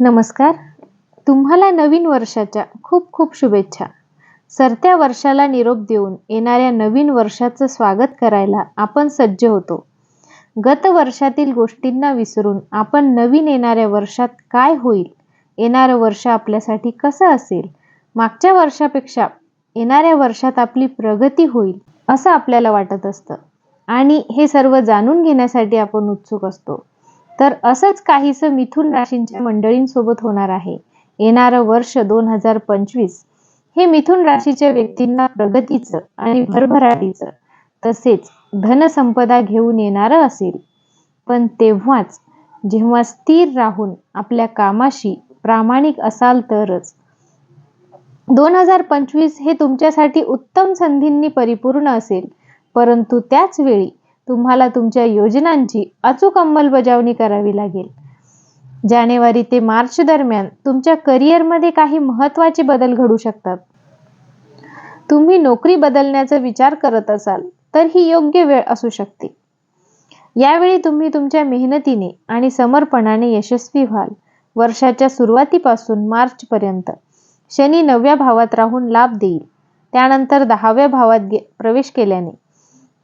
नमस्कार. तुम्हाला नवीन वर्षाच्या खूप खूप शुभेच्छा. सरत्या वर्षाला निरोप देऊन येणाऱ्या नवीन वर्षाचं स्वागत करायला आपण सज्ज होतो. गत वर्षातील गोष्टींना विसरून आपण नवीन येणाऱ्या वर्षात काय होईल? येणारं वर्ष आपल्यासाठी कसं असेल? मागच्या वर्षापेक्षा येणाऱ्या वर्षात आपली प्रगती होईल असं आपल्याला वाटत असतं. आणि हे सर्व जाणून घेण्यासाठी आपण उत्सुक असतो. तर असंच काहीसं मिथुन राशींच्या मंडळींसोबत होणार आहे. येणारं वर्ष दोन हजार पंचवीस हे मिथुन राशीच्या व्यक्तींना प्रगतीचं आणि भरभराटीचं तसेच धनसंपदा घेऊन येणारं असेल. पण तेव्हाच जेव्हा स्थिर राहून आपल्या कामाशी प्रामाणिक असाल तरच. दोन हजार पंचवीस हे तुमच्यासाठी उत्तम संधींनी परिपूर्ण असेल परंतु त्याच वेळी तुम्हाला तुमच्या योजनांची अचूक अंमलबजावणी करावी लागेल. जानेवारी ते मार्च दरम्यान तुमच्या करिअरमध्ये काही महत्त्वाचे बदल घडू शकतात. तुम्ही नोकरी बदलण्याचा विचार करत असाल तर ही योग्य वेळ असू शकते. यावेळी तुम्ही तुमच्या मेहनतीने आणि समर्पणाने यशस्वी व्हाल. वर्षाच्या सुरुवातीपासून मार्चपर्यंत शनी नवव्या भावात राहून लाभ देईल. त्यानंतर दहाव्या भावात प्रवेश केल्याने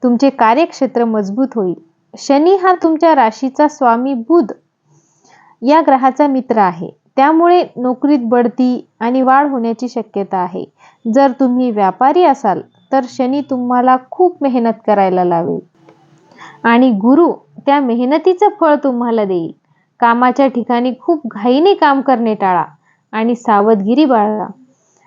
तुमचे कार्यक्षेत्र मजबूत होईल. शनी हा तुमच्या राशीचा स्वामी बुध या ग्रहाचा मित्र आहे. त्यामुळे नोकरीत बढती आणि वाढ होण्याची शक्यता आहे. जर तुम्ही व्यापारी असाल तर शनी तुम्हाला खूप मेहनत करायला लावेल. आणि गुरु त्या मेहनतीचं फळ तुम्हाला देईल. कामाच्या ठिकाणी खूप घाईने काम करणे टाळा आणि सावधगिरी बाळगा.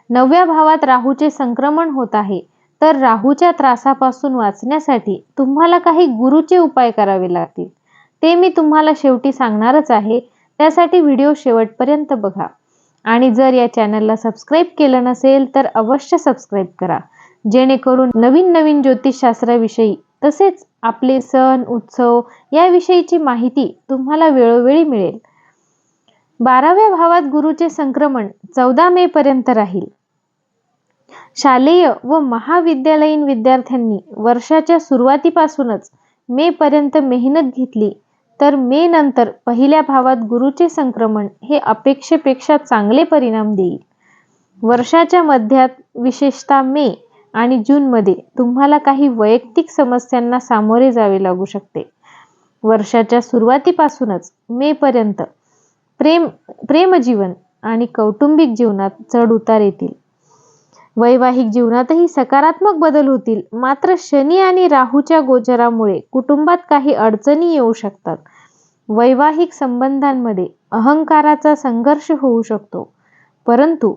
नवव्या भावात राहूचे संक्रमण होत आहे. तर राहूच्या त्रासापासून वाचण्यासाठी तुम्हाला काही गुरुचे उपाय करावे लागतील. ते मी तुम्हाला शेवटी सांगणारच आहे. त्यासाठी व्हिडिओ शेवटपर्यंत बघा. आणि जर या चॅनलला सबस्क्राईब केलं नसेल तर अवश्य सबस्क्राईब करा. जेणेकरून नवीन नवीन ज्योतिषशास्त्राविषयी तसेच आपले सण उत्सव याविषयीची माहिती तुम्हाला वेळोवेळी मिळेल. बाराव्या भावात गुरुचे संक्रमण चौदा मे पर्यंत राहील. शालेय व महाविद्यालयीन विद्यार्थ्यांनी वर्षाच्या सुरुवातीपासूनच मे पर्यंत मेहनत घेतली. तर मे नंतर पहिल्या भावात गुरुचे संक्रमण हे अपेक्षेपेक्षा चांगले परिणाम देईल. वर्षाच्या मध्यात विशेषतः मे आणि जूनमध्ये तुम्हाला काही वैयक्तिक समस्यांना सामोरे जावे लागू शकते. वर्षाच्या सुरुवातीपासूनच मे पर्यंत प्रेम प्रेमजीवन आणि कौटुंबिक जीवनात चढ उतार येतील. वैवाहिक जीवनातही सकारात्मक बदल होतील. मात्र शनी आणि राहूच्या गोचरामुळे कुटुंबात काही अडचणी येऊ शकतात. वैवाहिक संबंधांमध्ये अहंकाराचा संघर्ष होऊ शकतो. परंतु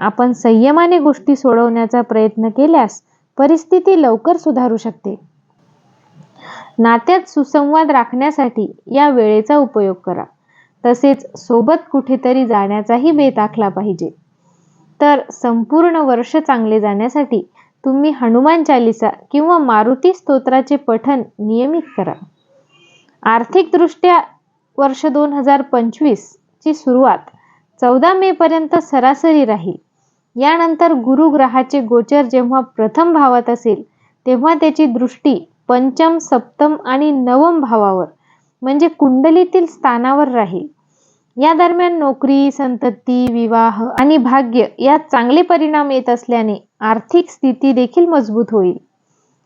आपण संयमाने गोष्टी सोडवण्याचा प्रयत्न केल्यास परिस्थिती लवकर सुधारू शकते. नात्यात सुसंवाद राखण्यासाठी या वेळेचा उपयोग करा. तसेच सोबत कुठेतरी जाण्याचाही बेत आखला पाहिजे. तर संपूर्ण वर्ष चांगले जाण्यासाठी तुम्ही हनुमान चालिसा किंवा मारुती स्तोत्राचे पठन नियमित करा. आर्थिकदृष्ट्या वर्ष दोन हजार पंचवीसची सुरुवात चौदा मे पर्यंत सरासरी राहील. यानंतर गुरु ग्रहाचे गोचर जेव्हा प्रथम भावात असेल तेव्हा त्याची दृष्टी पंचम सप्तम आणि नवम भावावर म्हणजे कुंडलीतील स्थानावर राहील. या दरम्यान नोकरी संतती विवाह आणि भाग्य यात चांगले परिणाम येत असल्याने आर्थिक स्थिती देखील मजबूत होईल.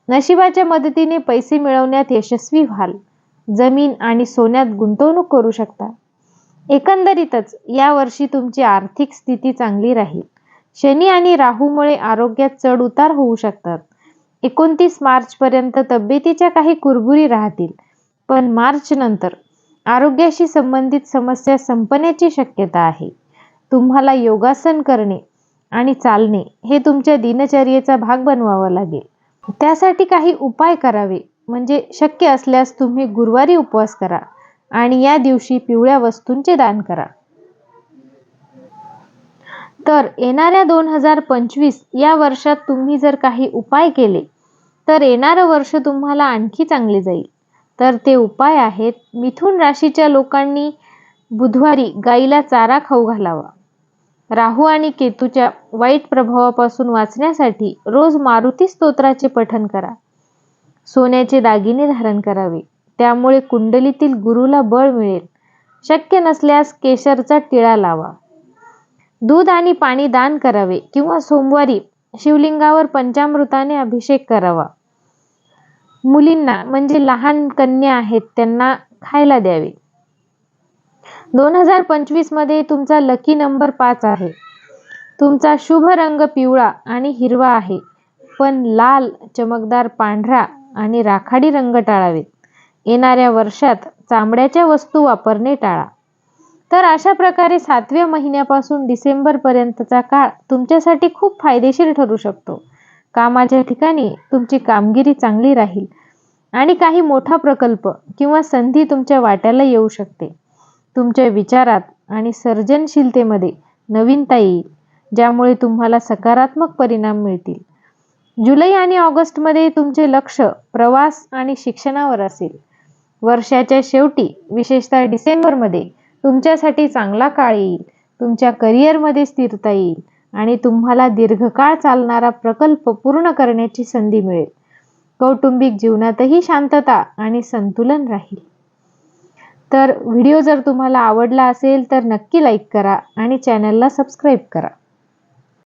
नशिबाच्या मदतीने पैसे मिळवण्यात यशस्वी व्हाल. जमीन आणि सोन्यात गुंतवणूक करू शकता. एकंदरीतच या वर्षी तुमची आर्थिक स्थिती चांगली राहील. शनी आणि राहूमुळे आरोग्यात चढ उतार होऊ शकतात. एकोणतीस मार्च पर्यंत तब्येतीच्या काही कुरबुरी राहतील. पण मार्च नंतर आरोग्याशी संबंधित समस्या संपण्याची शक्यता आहे. तुम्हाला योगासन करणे आणि चालणे हे तुमच्या दिनचर्येचा भाग बनवावा लागेल. त्यासाठी काही उपाय करावे म्हणजे शक्य असल्यास तुम्ही गुरुवारी उपवास करा आणि या दिवशी पिवळ्या वस्तूंचे दान करा. तर येणाऱ्या दोन हजार पंचवीस या वर्षात तुम्ही जर काही उपाय केले तर येणारं वर्ष तुम्हाला आणखी चांगले जाईल. तर ते उपाय आहेत. मिथुन राशीच्या लोकांनी बुधवारी गाईला चारा खाऊ घालावा. राहू आणि केतूच्या वाईट प्रभावापासून वाचण्यासाठी रोज मारुती स्तोत्राचे पठन करा. सोन्याचे दागिने धारण करावे. त्यामुळे कुंडलीतील गुरुला बळ मिळेल. शक्य नसल्यास केशरचा टिळा लावा. दूध आणि पाणी दान करावे किंवा सोमवारी शिवलिंगावर पंचामृताने अभिषेक करावा. मुलींना म्हणजे लहान कन्या आहेत त्यांना खायला द्यावे. दोन हजार पंचवीसमध्ये तुमचा लकी नंबर पाच आहे. तुमचा शुभ रंग पिवळा आणि हिरवा आहे. पण लाल चमकदार पांढरा आणि राखाडी रंग टाळावेत येणाऱ्या वर्षात चामड्याच्या वस्तू वापरणे टाळा. तर अशा प्रकारे सातव्या महिन्यापासून डिसेंबर पर्यंतचा काळ तुमच्यासाठी खूप फायदेशीर ठरू शकतो. कामाच्या ठिकाणी तुमची कामगिरी चांगली राहील? आणि काही मोठा प्रकल्प किंवा संधी तुमच्या वाट्याला येऊ शकते. तुमच्या विचारात आणि सर्जनशीलतेमध्ये नवीनता येईल ज्यामुळे तुम्हाला सकारात्मक परिणाम मिळतील. जुलै आणि ऑगस्टमध्ये तुमचे लक्ष प्रवास आणि शिक्षणावर असेल. वर्षाच्या शेवटी विशेषतः डिसेंबरमध्ये तुमच्यासाठी चांगला काळ येईल. तुमच्या करिअरमध्ये स्थिरता येईल. आणि तुम्हाला दीर्घकाळ चालणारा प्रकल्प पूर्ण करण्याची संधी मिळेल. कौटुंबिक जीवनातही शांतता आणि संतुलन राहील. तर व्हिडिओ जर तुम्हाला आवडला असेल तर नक्की लाईक करा आणि चॅनलला सबस्क्राईब करा.